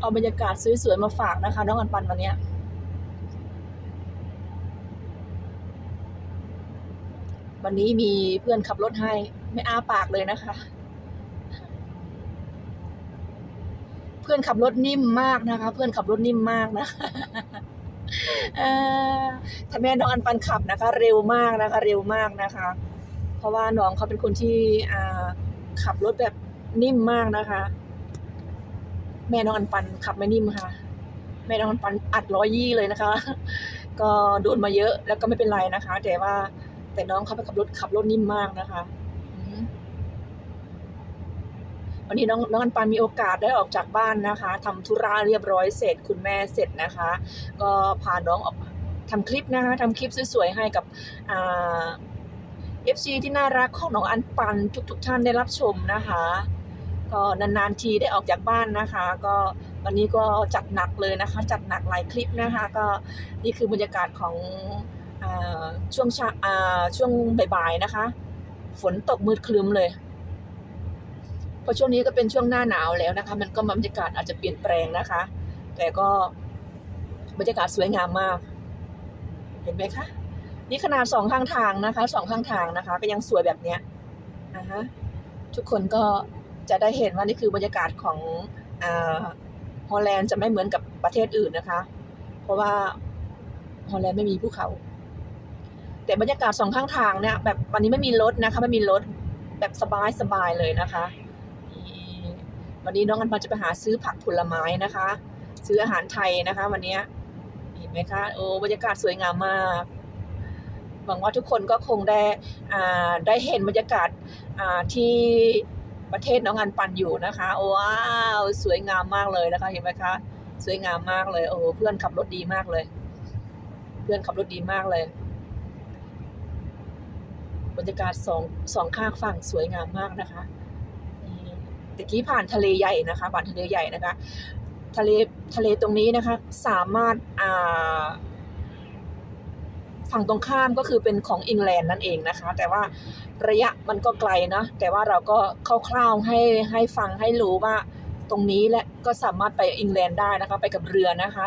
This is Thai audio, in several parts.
เอาบรรยากาศสวยๆมาฝากนะคะ น้องอันปันวันนี้วันนี้มีเพื่อนขับรถให้ ไม่อ้าปากเลยนะคะ เพื่อนขับรถนิ่มมากนะคะ เพื่อนขับรถนิ่มมากนะคะเอ่อถ้าแม่น้องอันปันขับนะคะ เร็วมากนะคะ เร็วมากนะคะ เพราะว่าน้องเขาเป็นคนที่ขับรถแบบนิ่มมากนะคะ แม่น้องอันปันขับไม่นิ่มค่ะ แม่น้องอันปันอัดร้อยยี่เลยนะคะ ก็โดนมาเยอะแล้วก็ไม่เป็นไรนะคะ แต่ว่าแต่น้องเขาไปขับรถขับรถนิ่มมากนะคะวันนี้น้องน้องอันปันมีโอกาสได้ออกจากบ้านนะคะทำธุระเรียบร้อยเสร็จคุณแม่เสร็จนะคะ ก็พาน้องออกทำคลิปนะคะทำคลิปสวยๆให้กับเอ่า FC ที่น่ารักของน้องอันปันทุกๆท่านได้รับชมนะคะ ก็นานๆทีได้ออกจากบ้านนะคะ ก็วันนี้ก็จัดหนักเลยนะคะ จัดหนักหลายคลิปนะคะ ก็นี่คือบรรยากาศของอช่วงเช้าอ่าช่วงบ่ายๆนะคะ ฝนตกมืดครึ้มเลยเพราะช่วงนี้ก็เป็นช่วงหน้าหนาวแล้วนะคะ มันก็บรรยากาศอาจจะเปลี่ยนแปลงนะคะ แต่ก็บรรยากาศสวยงามมาก เห็นไหมคะนี่ขนาดสองข้างทางนะคะสองข้างทางนะคะ ก็ยังสวยแบบเนี้ยอ่าฮะทุกคนก็ จะได้เห็นว่านี่คือบรรยากาศของอฮอลแลนด์จะไม่เหมือนกับประเทศอื่นนะคะ เพราะว่าฮอลแลนด์ไม่มีภูเขา แต่บรรยากาศสองข้างทางเนี่ยแบบวันนี้ไม่มีรถนะคะไม่มีรถแบบสบายสบายเลยนะคะ วันนี้น้องอันมาจะไปหาซื้อผักผลไม้นะคะ ซื้ออาหารไทยนะคะ วันนี้เห็นไหมคะโอ้บรรยากาศสวยงามมากหวังว่าทุกคนก็คงได้ได้เห็นบรรยากาศที่ ประเทศน้องอันปันอยู่นะคะ ว้าวสวยงามมากเลยนะคะ เห็นไหมคะ สวยงามมากเลยโอ้โหเพื่อนขับรถดีมากเลย เพื่อนขับรถดีมากเลยบรรยากาศสองสองข้างฝั่งสวยงามมากนะคะตะกี้ผ่านทะเลใหญ่นะคะผ่านทะเลใหญ่นะคะ ทะเลทะเลตรงนี้นะคะ สามารถอ่า ฝั่งตรงข้ามก็คือเป็นของอังกฤษนั่นเองนะคะ แต่ว่าระยะมันก็ไกลนะแต่ว่าเราก็คร่าวๆให้ให้ฟังให้รู้ว่าตรงนี้และก็สามารถไปอังกฤษได้นะคะ ไปกับเรือนะคะ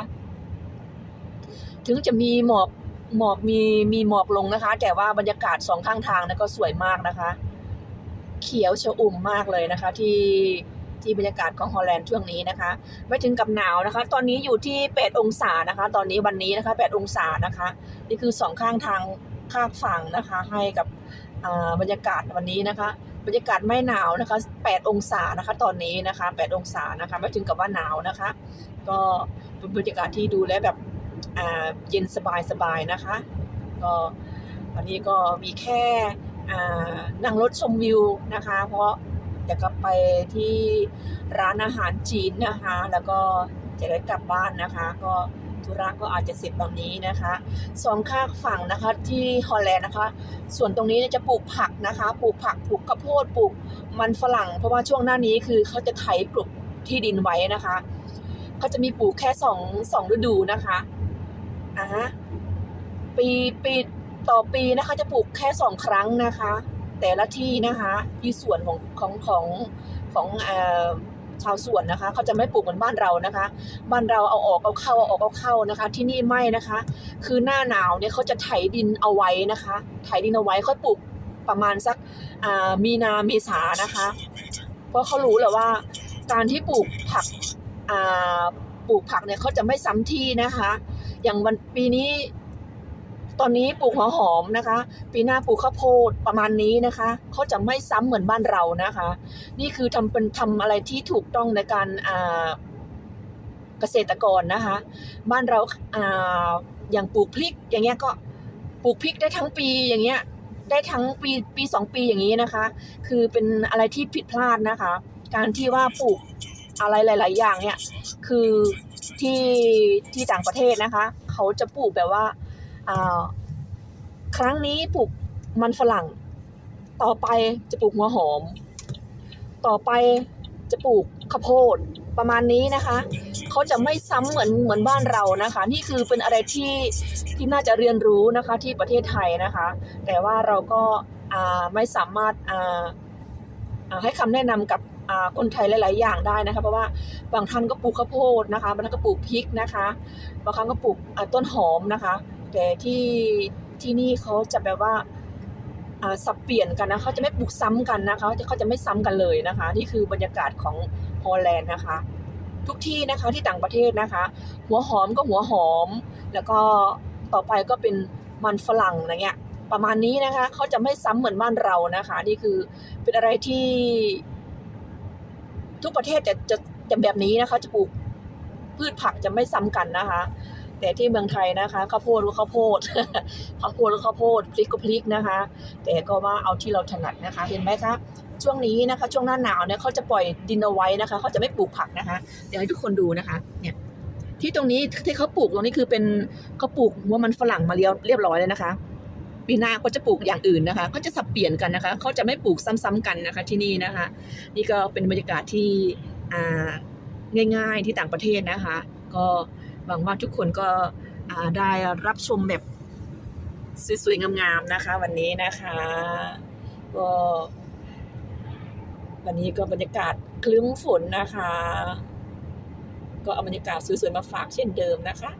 ถึงจะมีหมอกหมอกมีมีหมอกลงนะคะ แต่ว่าบรรยากาศสองข้างทางนะก็สวยมากนะคะ เขียวชอุ่มมากเลยนะคะ ที่ ที่บรรยากาศของฮอลแลนด์ช่วงนี้นะคะ ไม่ถึงกับหนาวนะคะ ตอนนี้อยู่ที่ 8 องศานะคะ ตอนนี้วันนี้นะคะ 8 องศานะคะ นี่คือสองข้างทางข้างฝั่งนะคะ ให้กับบรรยากาศวันนี้นะคะ บรรยากาศไม่หนาวนะคะ 8 องศานะคะ ตอนนี้นะคะ 8 องศานะคะ ไม่ถึงกับว่าหนาวนะคะ ก็เป็นบรรยากาศที่ดูแลแบบเย็นสบายสบายๆนะคะ ก็วันนี้ก็มีแค่นั่งรถชมวิวนะคะ เพราะ เดี๋ยวก็ไปที่ร้านอาหารจีนนะคะ แล้วก็จะได้กลับบ้านนะคะ ก็ธุระก็อาจจะเสร็จตอนนี้นะคะสองข้างฝั่งนะคะที่ฮอลแลนด์นะคะ ส่วนตรงนี้จะปลูกผักนะคะ ปลูกผักปลูกข้าวโพดปลูกมันฝรั่ง เพราะว่าช่วงหน้านี้คือเขาจะไถปลูกที่ดินไว้นะคะเขาจะมีปลูกแค่สองสองฤดูนะคะอ่าฮะปีปีต่อปีนะคะจะปลูกแค่สองครั้งนะคะ แต่ละที่นะคะที่สวนของของของของชาวสวนนะคะเขาจะไม่ปลูกเหมือนบ้านเรานะคะ บ้านเราเอาออกเอาเข้าเอาออกเอาเข้านะคะ ที่นี่ไม่นะคะ คือหน้าหนาวเนี่ยเขาจะไถดินเอาไว้นะคะไถดินเอาไว้ค่อยปลูกประมาณสักมีนาเมษานะคะ เพราะเขารู้แหละว่าการที่ปลูกผักปลูกผักเนี่ยเขาจะไม่ซ้ำที่นะคะ อย่างวันปีนี้ ตอนนี้ปลูกหัวหอมนะคะ ปีหน้าปลูกข้าวโพดประมาณนี้นะคะเขาจะไม่ซ้ำเหมือนบ้านเรานะคะ นี่คือทำเป็นทำอะไรที่ถูกต้องในการเกษตรกรนะคะ บ้านเราอย่างปลูกพริกอย่างเงี้ยก็ปลูกพริกได้ทั้งปีอย่างเงี้ยได้ทั้งปีปีสองปีอย่างนี้นะคะ คือเป็นอะไรที่ผิดพลาดนะคะ การที่ว่าปลูกอะไรหลาย ๆ อย่างเนี่ยคือที่ที่ต่างประเทศนะคะ เขาจะปลูกแบบว่า ครั้งนี้ปลูกมันฝรั่ง ต่อไปจะปลูกหัวหอม ต่อไปจะปลูกข้าวโพดประมาณนี้นะคะเขาจะไม่ซ้ำเหมือนเหมือนบ้านเรานะคะ นี่คือเป็นอะไรที่ที่น่าจะเรียนรู้นะคะที่ประเทศไทยนะคะ แต่ว่าเราก็ไม่สามารถให้คำแนะนำกับคนไทยหลาย ๆ อย่างได้นะคะ เพราะว่าบางท่านก็ปลูกข้าวโพดนะคะบางท่านก็ปลูกพริกนะคะ บางครั้งก็ปลูกต้นหอมนะคะ แต่ที่ที่นี่เขาจะแบบว่าสับเปลี่ยนกันนะเขาจะไม่ปลูกซ้ำกันนะคะเขาจะเขาจะไม่ซ้ำกันเลยนะคะ นี่คือบรรยากาศของฮอลแลนด์นะคะ ทุกที่นะคะที่ต่างประเทศนะคะ หัวหอมก็หัวหอม แล้วก็ต่อไปก็เป็นมันฝรั่งอะไรเงี้ยประมาณนี้นะคะเขาจะไม่ซ้ำเหมือนบ้านเรานะคะ นี่คือเป็นอะไรที่ทุกประเทศจะจะจะแบบนี้นะคะ จะปลูกพืชผักจะไม่ซ้ำกันนะคะ แต่ที่เมืองไทยนะคะข้าวโพดก็ข้าวโพดข้าวโพดก็ข้าวโพดพริกก็พริกนะคะ แต่ก็ว่าเอาที่เราถนัดนะคะ เห็นไหมคะช่วงนี้นะคะ ช่วงหน้าหนาวเนี่ยเขาจะปล่อยดินเอาไว้นะคะเขาจะไม่ปลูกผักนะคะ เดี๋ยวให้ทุกคนดูนะคะเนี่ยที่ตรงนี้ที่เขาปลูกตรงนี้คือเป็นเขาปลูกหัวมันฝรั่งมาเรียบเรียบร้อยเลยนะคะปีหน้าก็จะปลูกอย่างอื่นนะคะเขาจะสับเปลี่ยนกันนะคะเขาจะไม่ปลูกซ้ำๆกันนะคะที่นี่นะคะ นี่ก็เป็นบรรยากาศที่ง่าย ๆ ที่ต่างประเทศนะคะ ก็ หวังว่าทุกคนก็ได้รับชมแบบสวยๆ งามๆ นะคะ วันนี้นะคะก็วันนี้ก็บรรยากาศคลึ้มฝนนะคะ ก็เอาบรรยากาศสวยๆ มาฝากเช่นเดิมนะคะ